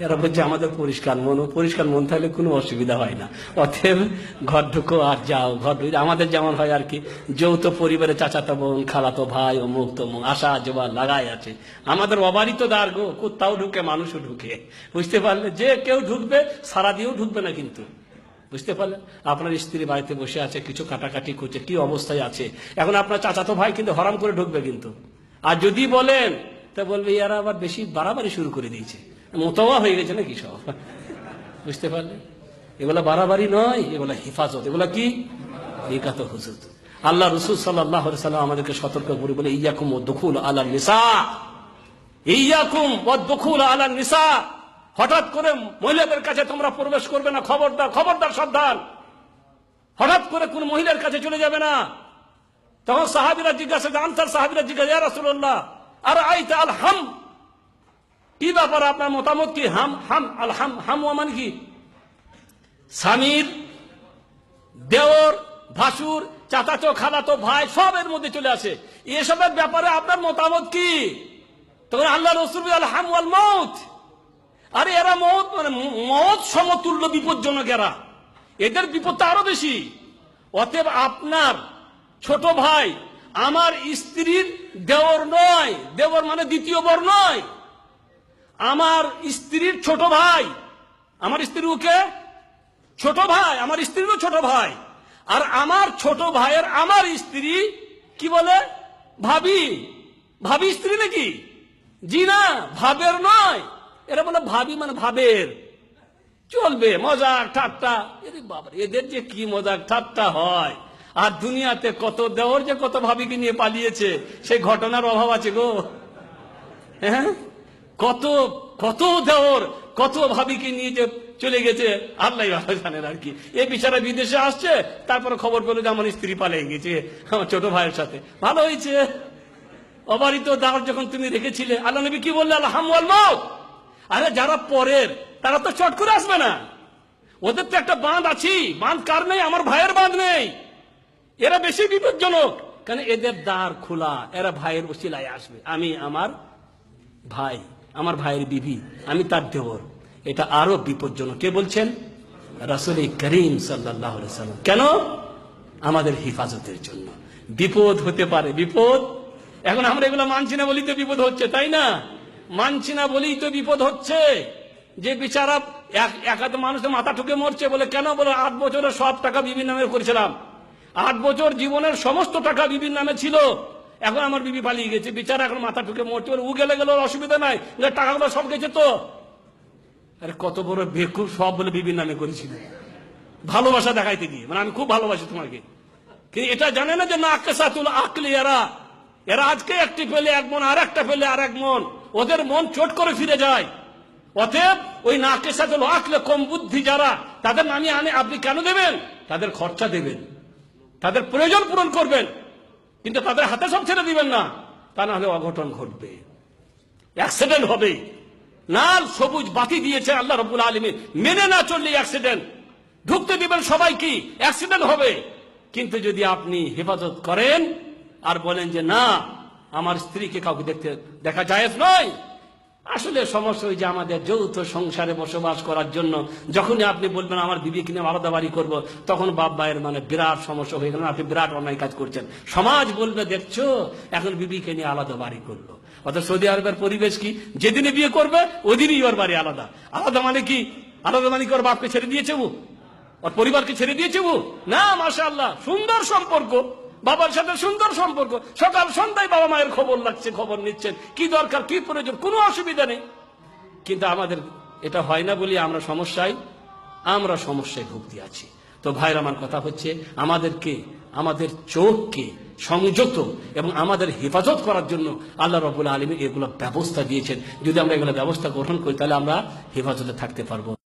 এরা বলছে, আমাদের পরিষ্কার মন পরিষ্কার মন থাকলে কোনো অসুবিধা হয় না। অতএব ঘর ঢুকো আর যাও, ঘর ঢুকে আমাদের যেমন হয় আর কি, যৌথ পরিবারে চাচাতো বোন, খালাতো ভাই ও মুখ তমুক আশা জবা লাগাই আছে। আমাদের অবারিত দ্বার গো, কোথাও ঢুকে, মানুষও ঢুকে। বুঝতে পারলে, যে কেউ ঢুকবে সারা দিয়েও ঢুকবে না কিন্তু। বুঝতে পারলেন? আপনার স্ত্রী বাড়িতে বসে আছে, কিছু কাটাকাটি করছে, কি অবস্থায় আছে? এখন আপনার চাচাতো ভাই কিন্তু হরাম করে ঢুকবে কিন্তু। আর যদি বলেন, তা বলবে ইয়ারা আবার বেশি বাড়াবাড়ি শুরু করে দিয়েছে। মোতাবা হয়ে গেছে নাকি সব? বুঝতে পারলে? এগুলা বাড়াবাড়ি নয়, এগুলা হেফাজত। এগুলা কি? নিকাত হুজুত আল্লাহ রসুল সাল্লাহ সাল্লাম আমাদেরকে সতর্ক করে বলে, ইয়াকুম ও দখুল আল্লাহ নিসা। ইয়াকুম ও দখুল আল্লাহ নিসা। হঠাৎ করে মহিলাদের কাছে তোমরা প্রবেশ করবে না, খবরদার খবরদার সাবধান। হঠাৎ করে কোন মহিলার কাছে চলে যাবে না। তখন সাহাবিরা জিজ্ঞাসা আনসার সাহাবিরা জিজ্ঞাসা রাসূলুল্লাহ আর আইতা আল হাম? কি ব্যাপার আপনার মতামত কি? হাম হাম, আল, হাম হাম মানে কি? স্বামীর দেওর, ভাসুর, চাচাতো, খালাতো, ভাই সবের মধ্যে চলে আসে। এসবের ব্যাপারে আপনার মতামত কি? তখন আল্লাহ রসুল আল হাম মৌত আরে এরা মত মানে মত সমতুল্য বিপজ্জনক এরা। এদের বিপদটা আরও বেশি। অতএব আপনার ছোট ভাই আমার স্ত্রীর দেওর নয়। দেওর মানে দ্বিতীয় বর নয়। আমার স্ত্রীর ছোট ভাই। আমার স্ত্রী ওকে ছোট ভাই। আমার স্ত্রীরও ছোট ভাই। আর আমার ছোট ভাইয়ের আমার স্ত্রী কি বলে? ভাবি। ভাবি স্ত্রী নাকি? জি না, ভাবের নয়। এরা বলে ভাবি মানে ভাবের। চলবে, মজাক, ঠাট্টা। এরে বাবা এদের যে কি মজাক, ঠাট্টা হয়। আর দুনিয়াতে কত দেওর যে কত ভাবিকে নিয়ে পালিয়েছে, সেই ঘটনার অভাব আছে গো। হ্যাঁ? কত কত দেওর, কত ভাবিকে নিয়ে যে চলে গেছে আল্লাহ ভালো জানেন আর কি। এ বিচারা বিদেশে আসছে, তারপরে খবর পেল যে আমার স্ত্রী পালিয়ে গেছে, আমার ছোট ভাইয়ের সাথে। ভালো হয়েছে। অবারিত দাঁড় যখন তুমি রেখেছিলে, আল্লাহ নবী কি বললে আল্লাহ আরে যারা পরের, তারা তো চট করে আসবে না। ওদের তো একটা বাঁধ আছি। বাঁধ কার নেই? আমার ভাইয়ের বাঁধ নেই। এরা বেশি বিপজ্জনক। কারণ এদের দ্বার খোলা, এরা ভাইয়ের ওসিলায় আসবে। আমি আমার ভাই। আমার ভাইয়ের বিবি, আমি তার দেবর। এটা আরও বিপজ্জনক। কে বলছেন? রাসুল করিম সাল্লাহ কেন? আমাদের হেফাজতের জন্য। বিপদ হতে পারে, বিপদ। এখন আমরা এগুলো মানছি না বলেই তো বিপদ হচ্ছে, তাই না? মানছি না বলেই তো বিপদ হচ্ছে। যে বিচারা এক- একাধ মানুষ মাথা ঠুকে মরছে বলে, কেন বলে, আট বছরের সব টাকা বিবির নামে করেছিলাম? আট বছর জীবনের সমস্ত টাকা বিবির নামে ছিল। এখন আমার বিবি পালিয়ে গেছে, বিচার এখন মাথা ঠুকে মরছে বলে উ গেলে গেলে অসুবিধা নাই। টাকাগুলো সব গেছে তো। আরে কত বড় বেকুব, সব বলে বিবির নামে করেছিল। ভালোবাসা দেখাইতে গিয়ে। মানে আমি খুব ভালোবাসি তোমাকে। কিন্তু এটা জানে না যে না আকেসাতুল আকলি এরা। এরা আজকে একটি পেলে এক মন, আর একটা পেলে আর এক মন। ওদের মন চোট করে ফিরে যায়। অতএব ওই নাকের সাথে আঁকলে কম বুদ্ধি যারা, তাদের নামে আনে। আপনি কেন দেবেন? তাদের খরচা দেবেন। তাদের প্রয়োজন পূরণ করবেন। কিন্তু তাদের হাতে সব ছেড়ে দিবেন না। তা না হলে অঘটন ঘটবে। অ্যাক্সিডেন্ট হবে। লাল সবুজ বাতি দিয়েছে আল্লাহ রবুল আলমী মেনে না চললে অ্যাক্সিডেন্ট ঢুকতে দিবেন সবাই কি? অ্যাক্সিডেন্ট হবে। কিন্তু যদি আপনি হেফাজত করেন আর বলেন যে, না, আমার স্ত্রীকে কাউকে দেখতে, দেখা যায় নয়। আসলে সমস্যা ওই যে আমাদের যৌথ সংসারে বসবাস করার জন্য, যখনই আপনি বলবেন, আমার বিবি কিনে আলাদা বাড়ি করব, তখন বাপ ভাইয়ের মানে বিরাট সমস্যা হয়ে গেল। আপনি বিরাট অন্যায় কাজ করছেন। সমাজ বলবে, দেখছ, এখন বিবিকে নিয়ে আলাদা বাড়ি করল অর্থাৎ সৌদি আরবের পরিবেশ কি? যেদিনে বিয়ে করবে, ওদিনই ওর বাড়ি আলাদা। আলাদা মানে কি? আলাদা মানে কি ওর বাপকে ছেড়ে দিয়েছে ও? ওর পরিবারকে ছেড়ে দিয়েছে ও? না মাসা আল্লাহ সুন্দর সম্পর্ক। বাবার সাথে সুন্দর সম্পর্ক। সকাল সন্ধ্যায় বাবা মায়ের খবর লাগছে, খবর নিচ্ছেন। কি দরকার, কি প্রয়োজন? কোনো অসুবিধা নেই। কিন্তু আমাদের এটা হয় না বলি আমরা সমস্যায় আমরা সমস্যায় ভুগতে আছি। তো ভাইয়ের আমার কথা হচ্ছে, আমাদেরকে, আমাদের চোখকে সংযত এবং আমাদের হেফাজত করার জন্য আল্লাহ রবুল আলমী এগুলো ব্যবস্থা দিয়েছেন। যদি আমরা এগুলো ব্যবস্থা গ্রহণ করি, তাহলে আমরা হেফাজতে থাকতে পারব।